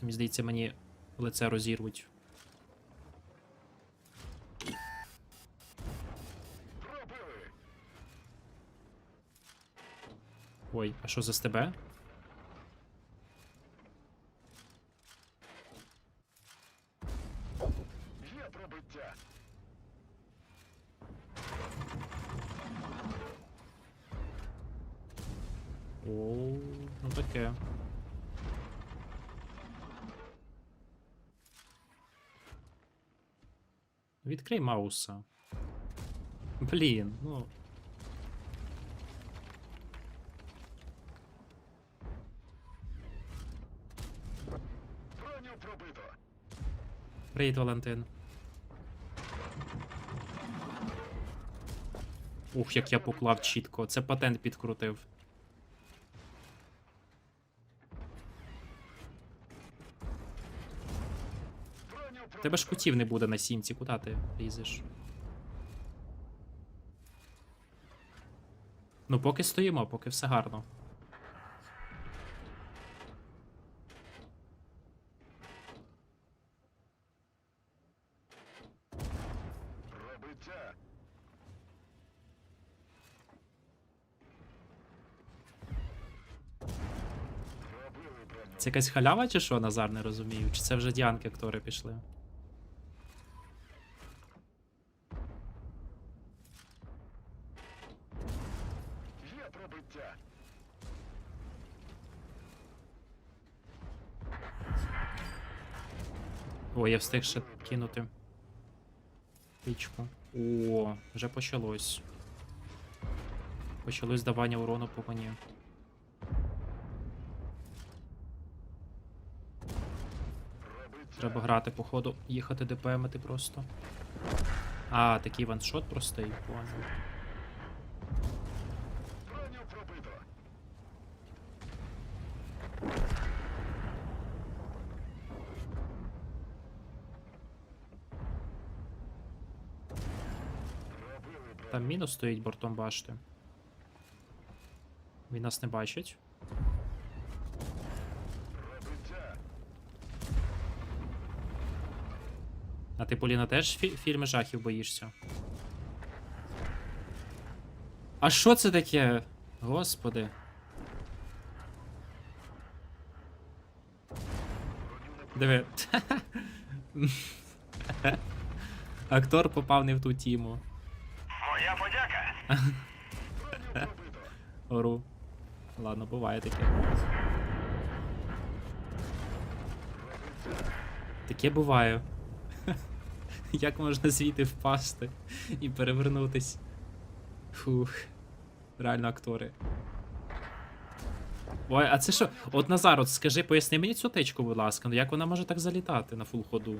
Просто мені здається, мені лице розірвуть. Ой, а що за тебе? Є пробиття. О, ну таке. Відкрий Мауса. Блін, ну. Привіт, Валентин. Ух, як я поклав чітко. Це патент підкрутив. Тебе ж кутів не буде на сімці, куди ти лізеш? Ну, поки стоїмо, поки все гарно. Це якась халява чи що, Назар, не розумію? Чи це вже діанки актори пішли? Є. О, я встиг ще кинути. Пічку. О, вже почалось. Почалось давання урону по мені. Пробиття. Треба грати, походу, їхати ДПМити просто. А, такий ваншот простий, понял. Там мінус стоїть бортом башти. Він нас не бачить. Пробиття. А ти, Поліна, теж фі- фільми жахів боїшся? А що це таке? Господи. Диви. Актор попав не в ту тіму. Моя подяка. Ору. Ладно, буває таке. Таке буває. Як можна звідти впасти і перевернутись? Фух. Реально актори. Ой, а це що? От Назар, от скажи, поясни мені цю течку, будь ласка, ну як вона може так залітати на фул ходу?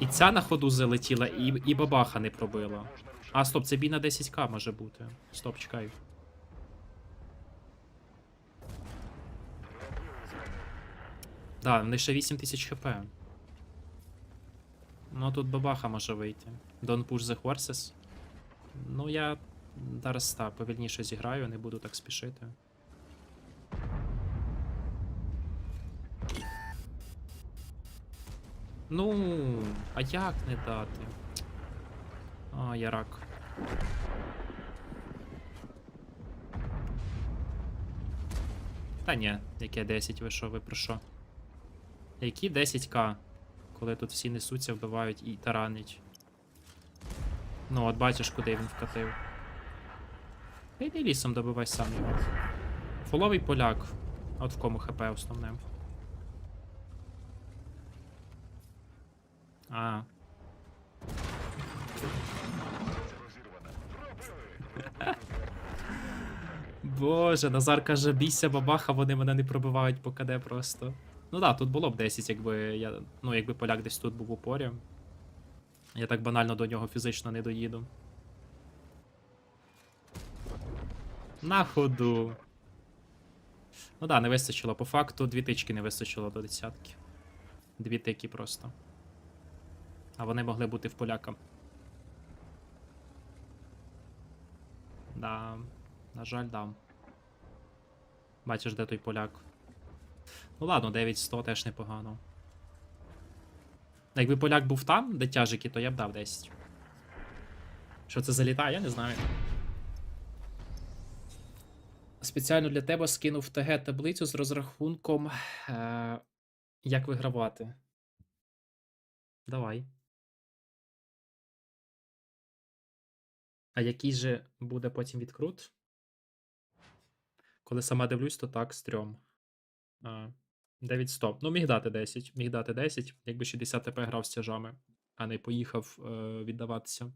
І ця на ходу залетіла, і, і бабаха не пробила. А, стоп, це бій на 10к може бути. Стоп, чекай. Да, в них ще 8000 хп. Ну тут бабаха може вийти. Don't push the horses. Ну я зараз так, повільніше зіграю, не буду так спішити. Ну, а як не дати? А, я рак. Та ні, яке 10, ви що, ви про що? Які 10к? Коли тут всі несуться, вбивають і таранять. Ну, от бачиш, куди він вкатив. Та лісом добивай сам його. Фоловий поляк. От в кому хп основне. А, Боже, Назар каже, бійся бабаха, вони мене не пробивають по КД просто. Ну так, тут було б 10, якби я. Ну, якби поляк десь тут був в упорі. Я так банально до нього фізично не доїду. На ходу. Ну да, не вистачило. По факту дві тички не вистачило до десятки. Дві тики просто. А вони могли бути в поляка. Да. На жаль, да. Бачиш, де той поляк. Ну ладно, 9100 теж непогано. Якби поляк був там, де тяжики, то я б дав 10. Що це залітає, я не знаю. Спеціально для тебе скинув ТГ таблицю з розрахунком, е- як вигравати. Давай. А який же буде потім відкрут? Коли сама дивлюсь, то так, стрьом. А, 900. Ну, міг дати 10. Міг дати 10, якби 60 ТП грав з тяжами, а не поїхав е, віддаватися.